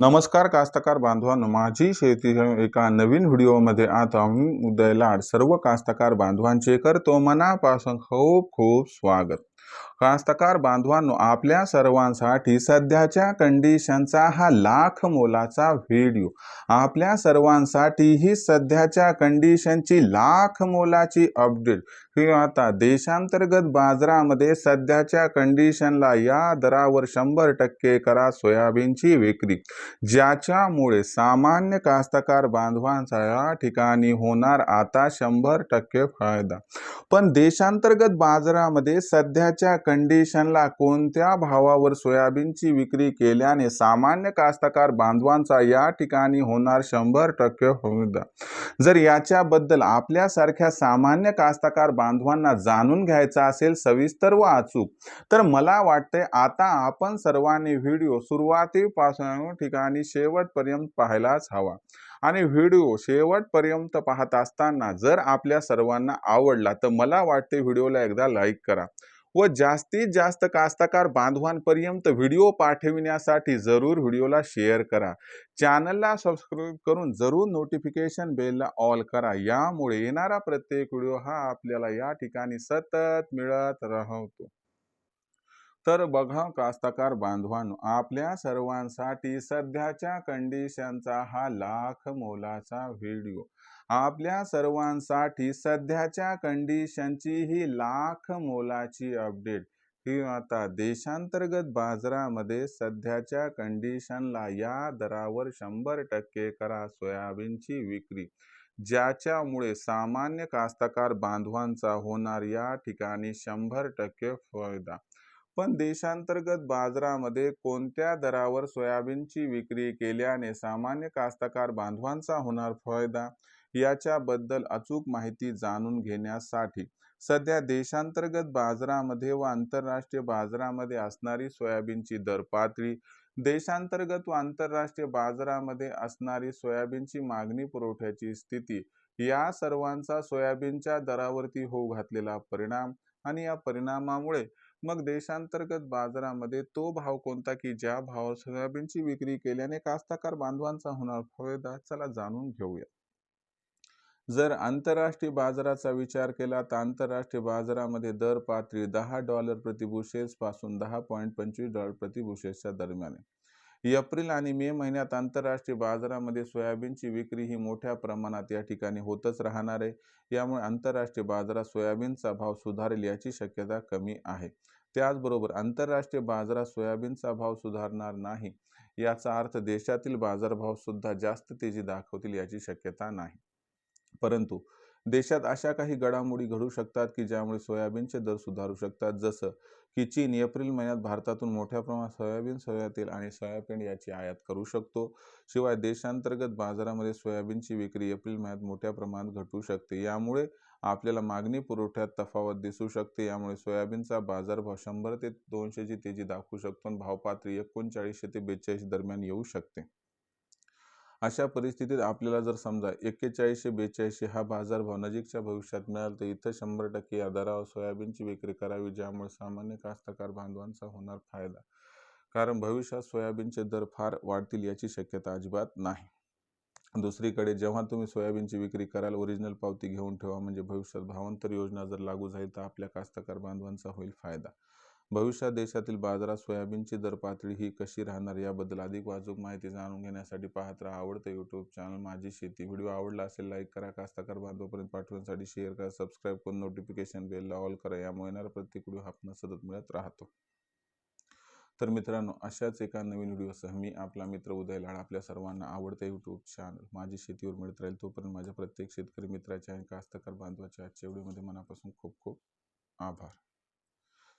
नमस्कार कास्तकार बांधवांनो. माझी शेती एका नवीन व्हिडिओमध्ये आता मी उदय लाड सर्व कास्तकार बांधवांचे करतो. मनापासून खूप खूप स्वागत. कास्तकार बांधवांनो आपल्या सर्वांसाठी सध्याच्या कंडिशनचा हा लाख मोलाचा व्हिडिओ आपल्या सर्वांसाठी ही सध्याच्या कंडिशनची लाख मोलाची अपडेट ही आता देशांतर्गत बाजारामध्ये सध्याच्या कंडिशनला या दरावर शंभर टक्के करा सोयाबीनची विक्री. ज्याच्यामुळे सामान्य कास्तकार बांधवांचा या ठिकाणी होणार आता शंभर टक्के फायदा. पण देशांतर्गत बाजारामध्ये सध्या सध्याच्या कंडिशनला कोणत्या भावावर सोयाबीनची विक्री केल्याने सामान्य कास्तकार बांधवांचा या ठिकाणी होणार शंभर टक्के फायदा जर याच्याबद्दल आपल्यासारख्या सामान्य कास्तकार बांधवांना जाणून घ्यायचा असेल सविस्तर व अचूक तर मला वाटते आता आपण सर्वांनी व्हिडिओ सुरुवातीपासून ठिकाणी शेवटपर्यंत पाहायलाच हवा. आणि व्हिडिओ शेवटपर्यंत पाहत असताना जर आपल्या सर्वांना आवडला तर मला वाटते व्हिडिओला एकदा लाईक करा. व जास्तीत जास्त कास्तकार बांधवांपर्यंत व्हिडिओ पाठविण्यासाठी जरूर व्हिडिओला शेअर करा. चॅनलला सबस्क्राईब करून जरूर नोटिफिकेशन बेलला ऑल करा. यामुळे येणारा प्रत्येक व्हिडिओ हा आपल्याला या ठिकाणी सतत मिळत राहतो. तर बघा कास्तकार बांधवांनो आपल्या सर्वांसाठी सध्याच्या कंडिशनचा हा लाख मोलाचा व्हिडिओ आपल्या सर्वांसाठी सध्याच्या कंडिशनची ही लाख मोलाची अपडेट ही आता देशांतर्गत बाजारामध्ये सध्याच्या कंडिशनला या दरावर शंभर टक्के करा सोयाबीनची विक्री. ज्याच्यामुळे सामान्य कास्तकार बांधवांचा होणार या ठिकाणी शंभर टक्के फायदा. पण देशांतर्गत बाजारामध्ये कोणत्या दरावर सोयाबीनची विक्री केल्याने सामान्य कास्तकार बांधवांचा होणार फायदा? याच्याबद्दल अचूक माहिती जाणून घेण्यासाठी सध्या देशांतर्गत बाजारामध्ये व आंतरराष्ट्रीय बाजारामध्ये असणारी सोयाबीनची दर पातळी देशांतर्गत व आंतरराष्ट्रीय बाजारामध्ये असणारी सोयाबीनची मागणी पुरवठ्याची स्थिती या सर्वांचा सोयाबीनच्या दरावरती होऊ घातलेला परिणाम आणि या परिणामामुळे मग देशांतर्गत बाजारामध्ये तो भाव कोणता की ज्या भावावर सोयाबीनची विक्री केल्याने कास्तकार बांधवांचा होणार फायदा चला जाणून घेऊया जर आंतरराष्ट्रीय बाजाराचा विचार केला तर आंतरराष्ट्रीय बाजारामध्ये दर पातळी दहा डॉलर प्रतिबुशेस पासून दहा पॉईंट पंचवीस डॉलर प्रतिबुशेसच्या दरम्यान आहे. एप्रिल आणि मे महिन्यात आंतरराष्ट्रीय बाजारामध्ये सोयाबीनची विक्री ही मोठ्या प्रमाणात या ठिकाणी होतच राहणार आहे. यामुळे आंतरराष्ट्रीय बाजारात सोयाबीनचा भाव सुधारेल याची शक्यता कमी आहे. त्याचबरोबर आंतरराष्ट्रीय बाजारात सोयाबीनचा भाव सुधारणार नाही याचा अर्थ देशातील बाजारभाव सुद्धा जास्त तेजी दाखवतील याची शक्यता नाही. परंतु देशात अशा काही घडामोडी घडू शकतात की ज्यामुळे सोयाबीनचे दर सुधारू शकतात जसं की चीन एप्रिल महिन्यात भारतातून मोठ्या प्रमाणात सोयाबीन सोया तेल आणि सोयाबीन याची आयात करू शकतो. शिवाय देशांतर्गत बाजारामध्ये सोयाबीनची विक्री एप्रिल महिन्यात मोठ्या प्रमाणात घटू शकते. यामुळे आपल्याला मागणी पुरवठ्यात तफावत दिसू शकते. यामुळे सोयाबीनचा बाजारभाव शंभर ते दोनशेची तेजी दाखवू शकतो आणि भावपातळी एकोणचाळीसशे ते बेचाळीस दरम्यान येऊ शकते. अशा परिस्थितीत आपल्याला जर समजा एक्केचाळीसशे बेचाळीसशे हा बाजारभाव नजीकच्या भविष्यात मिळाला तर इथं शंभर टक्के या दरावर सोयाबीनची विक्री करावी ज्यामुळे सामान्य कास्तकार बांधवांचा होणार फायदा. कारण भविष्यात सोयाबीनचे दर फार वाढतील याची शक्यता अजिबात नाही. दुसरीकडे जेव्हा तुम्ही सोयाबीनची विक्री कराल ओरिजिनल पावती घेऊन ठेवा म्हणजे भविष्यात भावांतर योजना जर लागू झाली तर आपल्या कास्तकार बांधवांचा होईल फायदा. भविष्यात देशातील बाजारात सोयाबीनची दर पातळी ही कशी राहणार याबद्दल अधिक वाचूक माहिती जाणून घेण्यासाठी पाहत राहा. आवडतं यूट्यूब चॅनल माझी शेती. व्हिडिओ आवडला असेल लाईक करा. कास्ताकार बांधवापर्यंत पाठवण्यासाठी शेअर करा. सबस्क्राईब करून नोटिफिकेशन बेलला ऑल करा. यामुळे येणारा प्रत्येक व्हिडिओ आपण सतत मिळत राहतो. तर मित्रांनो अशाच एका नवीन व्हिडिओसह मी आपला मित्र उदय लाड आपल्या सर्वांना आवडतं यूट्यूब चॅनल माझी शेतीवर मिळत राहील तोपर्यंत माझ्या प्रत्येक शेतकरी मित्राच्या आणि कास्तकार बांधवाच्या आजच्या व्हिडिओमध्ये मनापासून खूप खूप आभार.